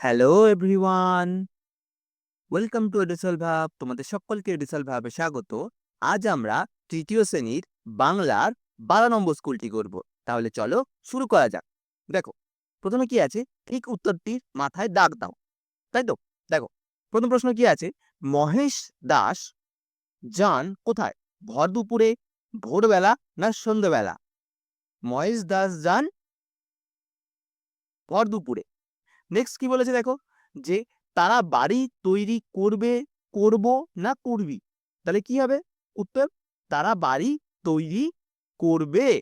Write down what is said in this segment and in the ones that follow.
Hello everyone. Welcome to এডিসল ভাব, তোমাদের সকলকে এডিসল ভাবে স্বাগত। আজ আমরা তৃতীয় শ্রেণির বাংলার বারো নম্বর স্কুলটি করব। তাহলে চলো শুরু করা যাক। দেখো, প্রথমে কি আছে? ঠিক উত্তরটির মাথায় দাগ দাও। তাই তো? দেখো, প্রথম প্রশ্ন কি আছে? মহেশ দাস যান কোথায়? ভর দুপুরে, ভোরবেলা না সন্ধ্যেবেলা? মহেশ দাস যান ভর দুপুরে। নেক্সট কি বলেছে দেখো? যে তারা বাড়ি তৈরি করবে, করব না করবি? তাহলে কি হবে? উত্তর, তারা বাড়ি তৈরি করবে।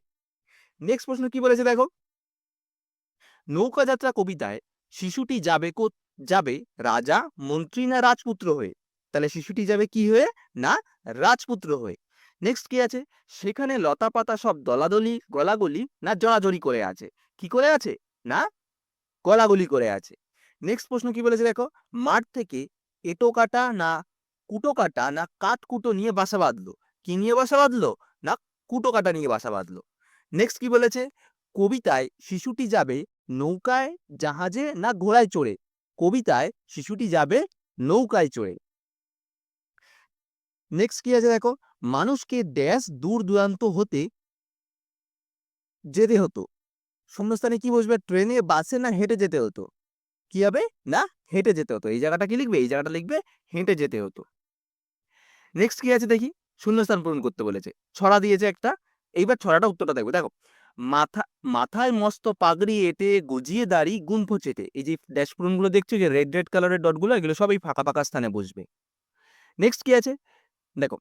নেক্সট প্রশ্ন কি বলেছে দেখো? নৌকা যাত্রা কবিতায় শিশুটি যাবে যাবে রাজা, মন্ত্রী না রাজপুত্র হয়ে? তাহলে শিশুটি যাবে কি হয়ে? না রাজপুত্র হয়ে। নেক্সট কি আছে? সেখানে লতা পাতা সব দলাদলি, গলাগলি না জড়াজড়ি করে আছে। কি করে আছে? না গলাগলি করে আছে। নেক্সট প্রশ্ন কি বলেছে দেখো? মাঠ থেকে এটো কাটা না কুটো কাটা না কাঠ কুটো নিয়ে বাসা বাঁধলো? কি নিয়ে বাসা বাঁধলো? না কুটো কাটা নিয়ে বাসা বাঁধলো? নেক্সট কি বলেছে? কবিতায় শিশুটি যাবে নৌকায় জাহাজে না ঘোড়ায় চড়ে? কবিতায় শিশুটি যাবে নৌকায় চড়ে। নেক্সট কি আছে দেখো? মানুষকে ড্যাশ দূর দূরান্ত হতে যেতে হতো। শূন্যস্থানে কি বসবে, ট্রেনে, বাসে না হেঁটে যেতে হতো? কি হবে? না, হেঁটে যেতে হতো। এই জায়গাটা কি লিখবে? এই জায়গাটা লিখবে, হেঁটে যেতে হতো। নেক্সট কি আছে দেখি? শূন্যস্থান পূরণ করতে বলেছে। ছড়া দিয়েছে একটা। এইবার ছড়াটা উত্তরটা দেখবে দেখো, মাথা, মাথায় মস্ত পাগড়ি এটে গজিয়ে দাড়ি গুম্ফ চেটে। এই যে ড্যাশ পূরণগুলো দেখছ যে রেড রেড কালারের ডটগুলো এগুলো সবই ফাঁকা ফাঁকা স্থানে বসবে। নেক্সট কি আছে? দেখো,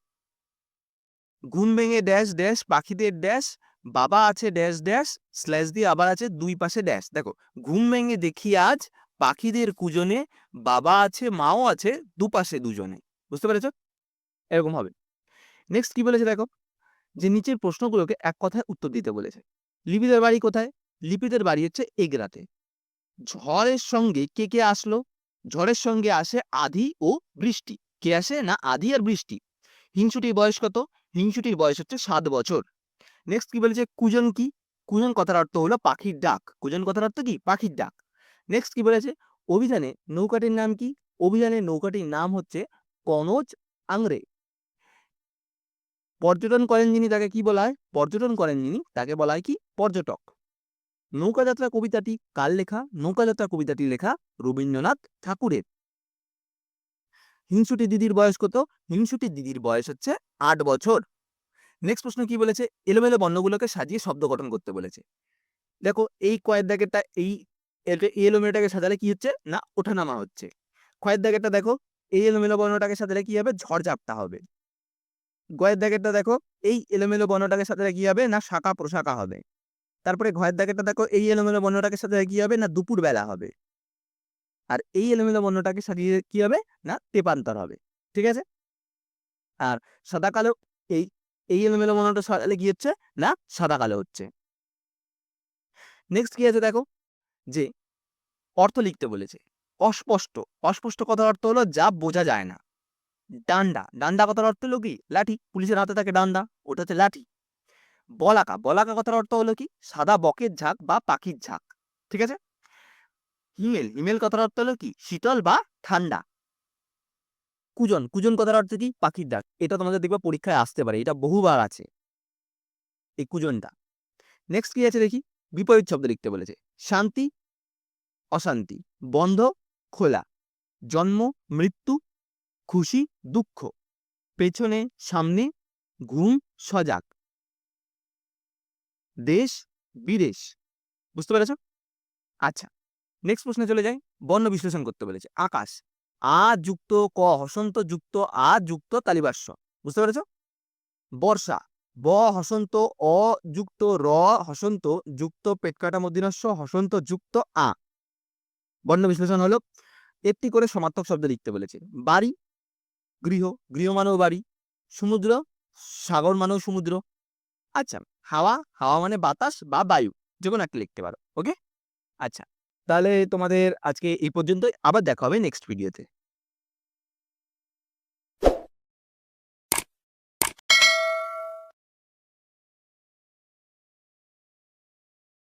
ঘুম ভেঙে ড্যাশ ড্যাশ পাখিদের ড্যাশ বাবা আছে ড্যাশ ড্যাশ স্ল্যাশ দিয়ে আবার আছে দুই পাশে ড্যাশ দেখো, ঘুম ভেঙে দেখি আজ পাখিদের কুজনে, বাবা আছে, মাও আছে, দুপাশে দুজনে। বুঝতে পেরেছ? এরকম হবে। নেক্সট কি বলেছে দেখো? যে নিচের প্রশ্নগুলোকে এক কথায় উত্তর দিতে বলেছে। লিপিদের বাড়ি কোথায়? লিপিদের বাড়ি হচ্ছে এগরাতে। ঝড়ের সঙ্গে কে কে আসলো? ঝড়ের সঙ্গে আসে আধি ও বৃষ্টি। কে আসে না আধি আর বৃষ্টি? হিংসুটির বয়স কত? হিংসুটির বয়স হচ্ছে সাত বছর। নেক্সট কি বলেছে? কুজন কি? কুজন কথার অর্থ হলো পাখির ডাক। কুজন কথার অর্থ কি? পাখির ডাক। নেক্সট কি বলেছে? অভিযানে নৌকাটির নাম কি? অভিযানে নৌকাটির নাম হচ্ছে কনজ আংরে পর্যটন করেন যিনি, তাকে কি বলা হয়? পর্যটন করেন যিনি, তাকে বলা হয় কি? পর্যটক। নৌকাযাত্রা কবিতাটি কার লেখা? নৌকাযাত্রা কবিতাটি লেখা রবীন্দ্রনাথ ঠাকুরের। হিংসুটি দিদির বয়স কত? হিংসুটি দিদির বয়স হচ্ছে আট বছর। নেক্সট প্রশ্ন কি বলেছে? এলোমেলো বর্ণগুলোকে সাজিয়ে শব্দ গঠন করতে বলেছে। দেখো, এই কয়ের দাগেরটা, এই এলোমেলোটাকে সাজালে কি হচ্ছে? না, ওঠানামা হচ্ছে। ক্ষয়ের দাগেরটা দেখো, এই এলোমেলো বর্ণটাকে সাজালে কি হবে? ঝড়ঝাপটা হবে। গয়ের দাগেরটা দেখো, এই এলোমেলো বর্ণটাকে সাজালে কি হবে? না, শাখা প্রশাখা হবে। তারপরে ঘয়ের দাগেরটা দেখো, এই এলোমেলো বর্ণটাকে সাজালে কি হবে? না দুপুর বেলা হবে। আর এই এলোমেলো বর্ণটাকে সাজিয়ে কি হবে? না তেপান্তর হবে। ঠিক আছে? আর সাদা কালো, এই এই এলোমেলো বর্ণটা সাজালে কি হচ্ছে? না, সাদা কালো হচ্ছে। নেক্সট কি আছে দেখো? যে অর্থ লিখতে বলেছে। অস্পষ্ট। অস্পষ্ট কথার অর্থ হলো যা বোঝা যায় না। ডান্ডা। ডান্ডা কথার অর্থ হলো কি? লাঠি। পুলিশের হাতে থাকে ডান্ডা। ওটা হচ্ছে লাঠি। বলাকা। বলাকা কথার অর্থ হলো কি? সাদা বকের ঝাঁক বা পাখির ঝাঁক। ঠিক আছে? হিমেল। হিমেল কথার অর্থ হলো কি? শীতল বা ঠান্ডা। কুজন কুজন কথার অর্থ কি? পাখির ডাক। এটা তোমাদের দেখবে পরীক্ষায় আসতে পারে। এটা বহুবার আছে। এই কুজনটা। নেক্সট কি আছে দেখি? বিপরীত শব্দ লিখতে বলেছে। শান্তি, অশান্তি, বন্ধ, খোলা, জন্ম, মৃত্যু, খুশি, দুঃখ, পেছনে, সামনে, ঘুম, সজাগ, দেশ, বিদেশ। বুঝতে পেরেছ? আচ্ছা নেক্সট প্রশ্নে চলে যাই। বর্ণ বিশ্লেষণ করতে বলেছে। আকাশ। আ যুক্ত ক, হসন্ত যুক্ত, আ যুক্ত তালিবাস্য। বুঝতে পেরেছ? বর্ষা, ব, হসন্ত, অ যুক্ত, র, হসন্ত যুক্ত পেটকাটা মধ্যনস্য হসন্ত যুক্ত, আ। বর্ণ বিশ্লেষণ হলো, একটি করে সমার্থক শব্দ লিখতে বলেছে। বাড়ি, গৃহ গৃহ মানেও বাড়ি, সমুদ্র, সাগর মানেও সমুদ্র। আচ্ছা হাওয়া হাওয়া মানে বাতাস বা বায়ু যে কোনো একটা লিখতে পারো, ওকে? আচ্ছা তাহলে তোমাদের আজকে এই পর্যন্তই, আবার দেখা হবে নেক্সট ভিডিওতে।